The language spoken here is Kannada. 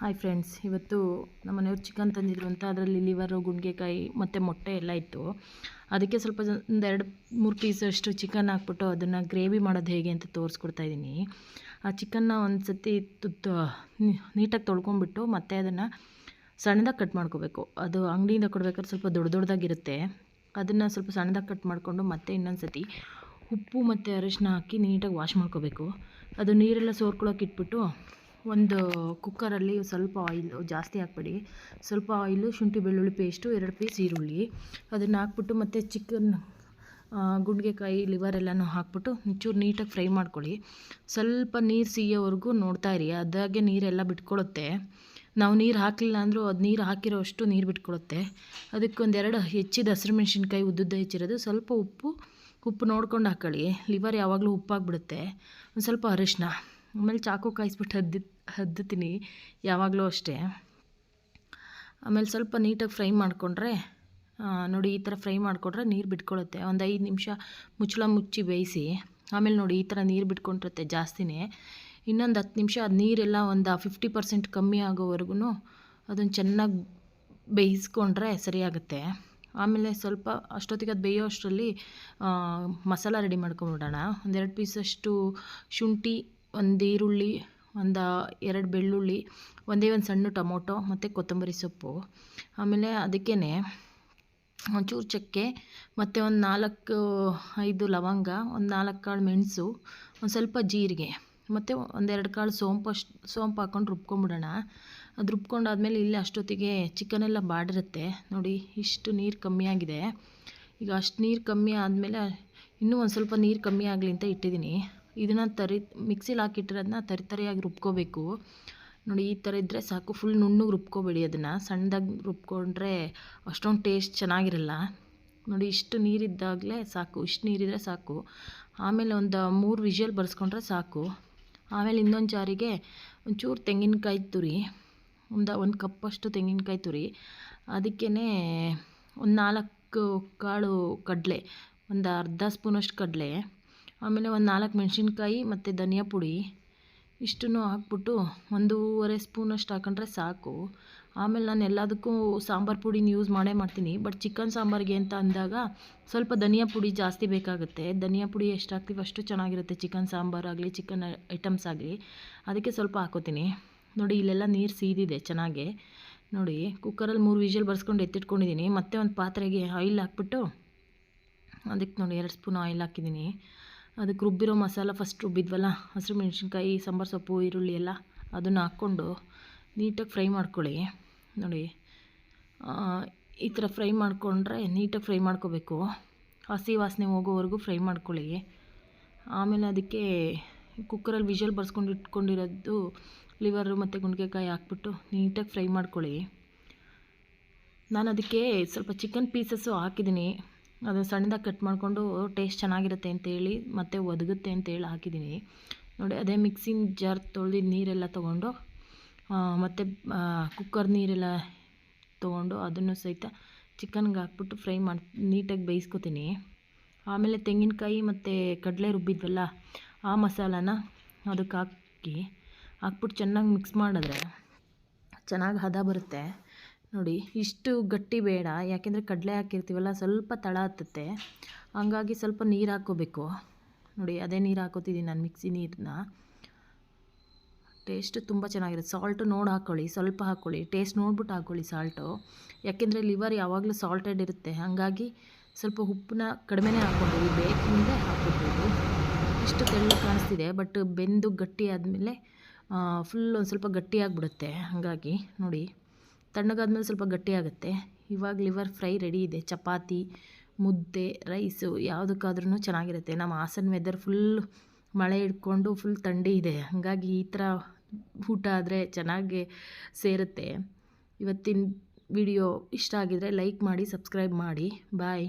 ಹಾಯ್ ಫ್ರೆಂಡ್ಸ್ ಇವತ್ತು ನಮ್ಮ ಮನೆಯವ್ರು ಚಿಕನ್ ತಂದಿದ್ರು ಅಂತ, ಅದರಲ್ಲಿ ಲಿವರು ಗುಂಡೆಕಾಯಿ ಮತ್ತು ಮೊಟ್ಟೆ ಎಲ್ಲ ಇತ್ತು. ಅದಕ್ಕೆ ಸ್ವಲ್ಪ ಒಂದೆರಡು ಮೂರು ಪೀಸಷ್ಟು ಚಿಕನ್ ಹಾಕ್ಬಿಟ್ಟು ಅದನ್ನು ಗ್ರೇವಿ ಮಾಡೋದು ಹೇಗೆ ಅಂತ ತೋರಿಸ್ಕೊಡ್ತಾ ಇದ್ದೀನಿ ಆ ಚಿಕನ್ನ ಒಂದು ಸತಿ ತುತ್ತು ನೀಟಾಗಿ ತೊಳ್ಕೊಂಬಿಟ್ಟು ಮತ್ತೆ ಅದನ್ನು ಸಣ್ಣದಾಗಿ ಕಟ್ ಮಾಡ್ಕೋಬೇಕು. ಅದು ಅಂಗಡಿಯಿಂದ ಕೊಡ್ಬೇಕಾದ್ರೆ ಸ್ವಲ್ಪ ದೊಡ್ಡ ದೊಡ್ಡದಾಗಿರುತ್ತೆ ಅದನ್ನು ಸ್ವಲ್ಪ ಸಣ್ಣದಾಗಿ ಕಟ್ ಮಾಡಿಕೊಂಡು ಮತ್ತೆ ಇನ್ನೊಂದು ಸತಿ ಉಪ್ಪು ಮತ್ತು ಅರಿಶಿನ ಹಾಕಿ ನೀಟಾಗಿ ವಾಶ್ ಮಾಡ್ಕೋಬೇಕು. ಅದು ನೀರೆಲ್ಲ ಸೋರ್ಕೊಳಕ್ಕೆ ಇಟ್ಬಿಟ್ಟು ಒಂದು ಕುಕ್ಕರಲ್ಲಿ ಸ್ವಲ್ಪ ಆಯಿಲ್ ಜಾಸ್ತಿ ಹಾಕ್ಬೇಡಿ. ಸ್ವಲ್ಪ ಆಯಿಲು, ಶುಂಠಿ, ಬೆಳ್ಳುಳ್ಳಿ ಪೇಸ್ಟು ಎರಡು ಪೀಸ್ ಈರುಳ್ಳಿ. ಅದನ್ನು ಹಾಕ್ಬಿಟ್ಟು ಮತ್ತು ಚಿಕನ್ ಗುಂಡ್ಗೆಕಾಯಿ ಲಿವರ್ ಎಲ್ಲನೂ ಹಾಕ್ಬಿಟ್ಟು ಒಂಚೂರು ನೀಟಾಗಿ ಫ್ರೈ ಮಾಡ್ಕೊಳ್ಳಿ. ಸ್ವಲ್ಪ ನೀರು ಸಿಗೋವರೆಗೂ ನೋಡ್ತಾ ಇರಿ. ಅದಾಗೆ ನೀರೆಲ್ಲ ಬಿಟ್ಕೊಳುತ್ತೆ. ನಾವು ನೀರು ಹಾಕಲಿಲ್ಲ ಅಂದರೂ ಅದು ನೀರು ಹಾಕಿರೋ ಅಷ್ಟು ನೀರು ಬಿಟ್ಕೊಳುತ್ತೆ. ಅದಕ್ಕೆ ಒಂದೆರಡು ಹೆಚ್ಚಿದ ಹಸಿರು ಮೆಣಸಿನ್ಕಾಯಿ ಉದ್ದುದ್ದ ಹೆಚ್ಚಿರೋದು. ಸ್ವಲ್ಪ ಉಪ್ಪು ಉಪ್ಪು ನೋಡ್ಕೊಂಡು ಹಾಕ್ಕೊಳ್ಳಿ ಲಿವರ್ ಯಾವಾಗಲೂ ಉಪ್ಪಾಗಿಬಿಡುತ್ತೆ. ಒಂದು ಸ್ವಲ್ಪ ಅರಿಶಿನ ಆಮೇಲೆ ಚಾಕು ಕಾಯಿಸ್ಬಿಟ್ಟು ಹದ್ದಿ ಹದ್ದುತ್ತೀನಿ, ಯಾವಾಗಲೂ ಅಷ್ಟೇ. ಆಮೇಲೆ ಸ್ವಲ್ಪ ನೀಟಾಗಿ ಫ್ರೈ ಮಾಡಿಕೊಂಡ್ರೆ ನೋಡಿ ಈ ಥರ ಫ್ರೈ ಮಾಡಿಕೊಂಡ್ರೆ ನೀರು ಬಿಟ್ಕೊಳ್ಳುತ್ತೆ ಒಂದು ಐದು ನಿಮಿಷ ಮುಚ್ಚಳ ಮುಚ್ಚಿ ಬೇಯಿಸಿ, ಆಮೇಲೆ ನೋಡಿ ಈ ಥರ ನೀರು ಬಿಟ್ಕೊಂಡಿರುತ್ತೆ ಜಾಸ್ತಿನೇ. ಇನ್ನೊಂದು ಹತ್ತು ನಿಮಿಷ ಅದು ನೀರೆಲ್ಲ ಒಂದು ಫಿಫ್ಟಿ ಪರ್ಸೆಂಟ್ ಕಮ್ಮಿ ಆಗೋವರೆಗೂ ಅದನ್ನು ಚೆನ್ನಾಗಿ ಬೇಯಿಸ್ಕೊಂಡ್ರೆ ಸರಿಯಾಗುತ್ತೆ. ಆಮೇಲೆ ಸ್ವಲ್ಪ ಅಷ್ಟೊತ್ತಿಗೆ ಅದು ಬೇಯೋ ಅಷ್ಟರಲ್ಲಿ ಮಸಾಲ ರೆಡಿ ಮಾಡ್ಕೊಂಬಿಡೋಣ. ಒಂದೆರಡು ಪೀಸಷ್ಟು ಶುಂಠಿ ಒಂದು ಈರುಳ್ಳಿ, ಒಂದು ಎರಡು ಬೆಳ್ಳುಳ್ಳಿ, ಒಂದೇ ಒಂದು ಸಣ್ಣ ಟೊಮೊಟೊ ಮತ್ತು ಕೊತ್ತಂಬರಿ ಸೊಪ್ಪು. ಆಮೇಲೆ ಅದಕ್ಕೇ ಒಂಚೂರು ಚಕ್ಕೆ ಮತ್ತು ಒಂದು ನಾಲ್ಕು, ಐದು ಲವಂಗ, ಒಂದು ನಾಲ್ಕು ಕಾಳು ಮೆಣಸು, ಒಂದು ಸ್ವಲ್ಪ ಜೀರಿಗೆ ಮತ್ತು ಒಂದೆರಡು ಕಾಳು ಸೋಂಪು ಅಷ್ಟು, ಸೋಂಪು ಹಾಕ್ಕೊಂಡು ರುಬ್ಕೊಂಬಿಡೋಣ. ಅದು ರುಬ್ಕೊಂಡಾದ್ಮೇಲೆ ಇಲ್ಲಿ ಅಷ್ಟೊತ್ತಿಗೆ ಚಿಕನೆಲ್ಲ ಬಾಡಿರುತ್ತೆ. ನೋಡಿ ಇಷ್ಟು ನೀರು ಕಮ್ಮಿ ಆಗಿದೆ. ಈಗ ಅಷ್ಟು ನೀರು ಕಮ್ಮಿ ಆದಮೇಲೆ ಇನ್ನೂ ಒಂದು ಸ್ವಲ್ಪ ನೀರು ಕಮ್ಮಿ ಆಗಲಿ ಅಂತ ಇಟ್ಟಿದ್ದೀನಿ ಇದನ್ನು ತರಿ ಮಿಕ್ಸಿಲಿ ಹಾಕಿಟ್ಟಿರೋದನ್ನ ತರಿ ತರಿಯಾಗಿ ರುಬ್ಕೋಬೇಕು. ನೋಡಿ, ಈ ಥರ ಇದ್ದರೆ ಸಾಕು ಫುಲ್ ನುಣ್ಣಗೆ ರುಬ್ಕೋಬೇಡಿ ಅದನ್ನು. ಸಣ್ಣದಾಗಿ ರುಬ್ಕೊಂಡ್ರೆ ಅಷ್ಟೊಂದು ಟೇಸ್ಟ್ ಚೆನ್ನಾಗಿರಲ್ಲ. ನೋಡಿ, ಇಷ್ಟು ನೀರಿದ್ದಾಗಲೇ ಸಾಕು, ಇಷ್ಟು ನೀರಿದ್ದರೆ ಸಾಕು. ಆಮೇಲೆ ಒಂದು ಮೂರು ವಿಷಲ್ ಬರ್ಸ್ಕೊಂಡ್ರೆ ಸಾಕು. ಆಮೇಲೆ ಇನ್ನೊಂದು ಜಾರಿಗೆ ಒಂಚೂರು ತೆಂಗಿನಕಾಯಿ ತುರಿ, ಒಂದು ಒಂದು ಕಪ್ಪಷ್ಟು ತೆಂಗಿನಕಾಯಿ ತುರಿ. ಅದಕ್ಕೇ ಒಂದು ನಾಲ್ಕು ಕಾಳು ಕಡಲೆ, ಒಂದು ಅರ್ಧ ಸ್ಪೂನಷ್ಟು ಕಡಲೆ. ಆಮೇಲೆ ಒಂದು ನಾಲ್ಕು ಮೆಣಸಿನ್ಕಾಯಿ ಮತ್ತು ಧನಿಯಾ ಪುಡಿ. ಇಷ್ಟನ್ನು ಹಾಕ್ಬಿಟ್ಟು ಒಂದೂವರೆ ಸ್ಪೂನಷ್ಟು ಹಾಕೊಂಡ್ರೆ ಸಾಕು. ಆಮೇಲೆ ನಾನು ಎಲ್ಲದಕ್ಕೂ ಸಾಂಬಾರು ಪುಡಿನ ಯೂಸ್ ಮಾಡೇ ಮಾಡ್ತೀನಿ. ಬಟ್ ಚಿಕನ್ ಸಾಂಬಾರಿಗೆ ಅಂತ ಅಂದಾಗ ಸ್ವಲ್ಪ ಧನಿಯಾ ಪುಡಿ ಜಾಸ್ತಿ ಬೇಕಾಗುತ್ತೆ. ಧನಿಯಾ ಪುಡಿ ಎಷ್ಟು ಹಾಕ್ತೀವಿ ಅಷ್ಟು ಚೆನ್ನಾಗಿರುತ್ತೆ ಚಿಕನ್ ಸಾಂಬಾರಾಗಲಿ ಚಿಕನ್ ಐಟಮ್ಸ್ ಆಗಲಿ. ಅದಕ್ಕೆ ಸ್ವಲ್ಪ ಹಾಕೋತೀನಿ. ನೋಡಿ, ಇಲ್ಲೆಲ್ಲ ನೀರು ಸೀದಿದೆ ಚೆನ್ನಾಗಿ. ನೋಡಿ ಕುಕ್ಕರಲ್ಲಿ ಮೂರು ವಿಷಲ್ ಬರ್ಸ್ಕೊಂಡು ಎತ್ತಿಟ್ಕೊಂಡಿದ್ದೀನಿ ಮತ್ತೆ ಒಂದು ಪಾತ್ರೆಗೆ ಆಯಿಲ್ ಹಾಕ್ಬಿಟ್ಟು ಅದಕ್ಕೆ ನೋಡಿ, ಎರಡು ಸ್ಪೂನ್ ಆಯಿಲ್ ಹಾಕಿದ್ದೀನಿ ಅದಕ್ಕೆ ರುಬ್ಬಿರೋ ಮಸಾಲ ಫಸ್ಟ್ ರುಬ್ಬಿದ್ವಲ್ಲ, ಹಸಿರು ಮೆಣಸಿನ್ಕಾಯಿ, ಸಾಂಬಾರು ಸೊಪ್ಪು, ಈರುಳ್ಳಿ ಎಲ್ಲ ಅದನ್ನು ಹಾಕ್ಕೊಂಡು ನೀಟಾಗಿ ಫ್ರೈ ಮಾಡ್ಕೊಳ್ಳಿ. ನೋಡಿ ಈ ಥರ ಫ್ರೈ ಮಾಡಿಕೊಂಡ್ರೆ ನೀಟಾಗಿ ಫ್ರೈ ಮಾಡ್ಕೋಬೇಕು. ಹಸಿ ವಾಸನೆ ಹೋಗೋವರೆಗೂ ಫ್ರೈ ಮಾಡ್ಕೊಳ್ಳಿ. ಆಮೇಲೆ ಅದಕ್ಕೆ ಕುಕ್ಕರಲ್ಲಿ ವಿಷಲ್ ಬರ್ಸ್ಕೊಂಡು ಇಟ್ಕೊಂಡಿರೋದು ಲಿವರು ಮತ್ತು ಗುಂಡ್ಗೆಕಾಯಿ ಹಾಕ್ಬಿಟ್ಟು ನೀಟಾಗಿ ಫ್ರೈ ಮಾಡ್ಕೊಳ್ಳಿ. ನಾನು ಅದಕ್ಕೆ ಸ್ವಲ್ಪ ಚಿಕನ್ ಪೀಸಸ್ಸು ಹಾಕಿದ್ದೀನಿ. ಅದು ಸಣ್ಣದಾಗಿ ಕಟ್ ಮಾಡಿಕೊಂಡು ಟೇಸ್ಟ್ ಚೆನ್ನಾಗಿರುತ್ತೆ ಅಂತೇಳಿ ಮತ್ತು ಒದಗುತ್ತೆ ಅಂತೇಳಿ ಹಾಕಿದ್ದೀನಿ. ನೋಡಿ, ಅದೇ ಮಿಕ್ಸಿಂಗ್ ಜಾರ್ ತೊಳೆದಿದ್ದು ನೀರೆಲ್ಲ ತೊಗೊಂಡು ಮತ್ತು ಕುಕ್ಕರ್ ನೀರೆಲ್ಲ ತೊಗೊಂಡು ಅದನ್ನು ಸಹಿತ ಚಿಕನ್ಗೆ ಹಾಕ್ಬಿಟ್ಟು ಫ್ರೈ ಮಾಡಿ, ನೀಟಾಗಿ ಬೇಯಿಸ್ಕೊತೀನಿ. ಆಮೇಲೆ ತೆಂಗಿನಕಾಯಿ ಮತ್ತು ಕಡಲೆ ರುಬ್ಬಿದ್ವಲ್ಲ, ಆ ಮಸಾಲಾನ ಅದಕ್ಕೆ ಹಾಕಿ, ಹಾಕ್ಬಿಟ್ಟು ಚೆನ್ನಾಗಿ ಮಿಕ್ಸ್ ಮಾಡಿದ್ರೆ ಚೆನ್ನಾಗಿ ಹದ ಬರುತ್ತೆ. ನೋಡಿ, ಇಷ್ಟು ಗಟ್ಟಿ ಬೇಡ. ಯಾಕೆಂದರೆ ಕಡಲೆ ಹಾಕಿರ್ತೀವಲ್ಲ, ಸ್ವಲ್ಪ ತಳ ಹತ್ತುತ್ತೆ. ಹಂಗಾಗಿ ಸ್ವಲ್ಪ ನೀರು ಹಾಕ್ಕೋಬೇಕು. ನೋಡಿ, ಅದೇ ನೀರು ಹಾಕೋತಿದ್ದೀನಿ ನಾನು, ಮಿಕ್ಸಿ ನೀರನ್ನ ಟೇಸ್ಟ್ ತುಂಬ ಚೆನ್ನಾಗಿರುತ್ತೆ. ಸಾಲ್ಟು ನೋಡಿ ಹಾಕ್ಕೊಳ್ಳಿ ಸ್ವಲ್ಪ ಹಾಕ್ಕೊಳ್ಳಿ ಟೇಸ್ಟ್ ನೋಡ್ಬಿಟ್ಟು ಹಾಕ್ಕೊಳ್ಳಿ ಸಾಲ್ಟು ಯಾಕೆಂದರೆ ಲಿವರ್ ಯಾವಾಗಲೂ ಸಾಲ್ಟೆಡ್ ಇರುತ್ತೆ. ಹಾಗಾಗಿ ಸ್ವಲ್ಪ ಉಪ್ಪನ್ನ ಕಡಿಮೆನೇ ಹಾಕ್ಕೊಂಡಿರಿ ಬೇಕಿಂದೆ ಹಾಕ್ಕೊಬೋದು. ಇಷ್ಟು ತೆಳ್ಳು ಕಾಣಿಸ್ತಿದೆ ಬಟ್ ಬೆಂದು ಗಟ್ಟಿ ಆದಮೇಲೆ ಫುಲ್ ಒಂದು ಸ್ವಲ್ಪ ಗಟ್ಟಿಯಾಗಿಬಿಡುತ್ತೆ ಹಾಗಾಗಿ ನೋಡಿ. ತಣ್ಣಗಾದ್ಮೇಲೆ ಸ್ವಲ್ಪ ಗಟ್ಟಿಯಾಗುತ್ತೆ ಇವಾಗ ಲಿವರ್ ಫ್ರೈ ರೆಡಿ ಇದೆ. ಚಪಾತಿ, ಮುದ್ದೆ, ರೈಸು ಯಾವುದಕ್ಕಾದ್ರೂ ಚೆನ್ನಾಗಿರುತ್ತೆ. ನಮ್ಮ ಹಾಸನ ವೆದರ್ ಫುಲ್ ಮಳೆ ಹಿಡ್ಕೊಂಡು ಫುಲ್ ಥಂಡಿ ಇದೆ. ಹಾಗಾಗಿ ಈ ಥರ ಊಟ ಆದರೆ ಚೆನ್ನಾಗಿ ಸೇರುತ್ತೆ. ಇವತ್ತಿನ ವಿಡಿಯೋ ಇಷ್ಟ ಆಗಿದರೆ ಲೈಕ್ ಮಾಡಿ ಸಬ್ಸ್ಕ್ರೈಬ್ ಮಾಡಿ. ಬಾಯ್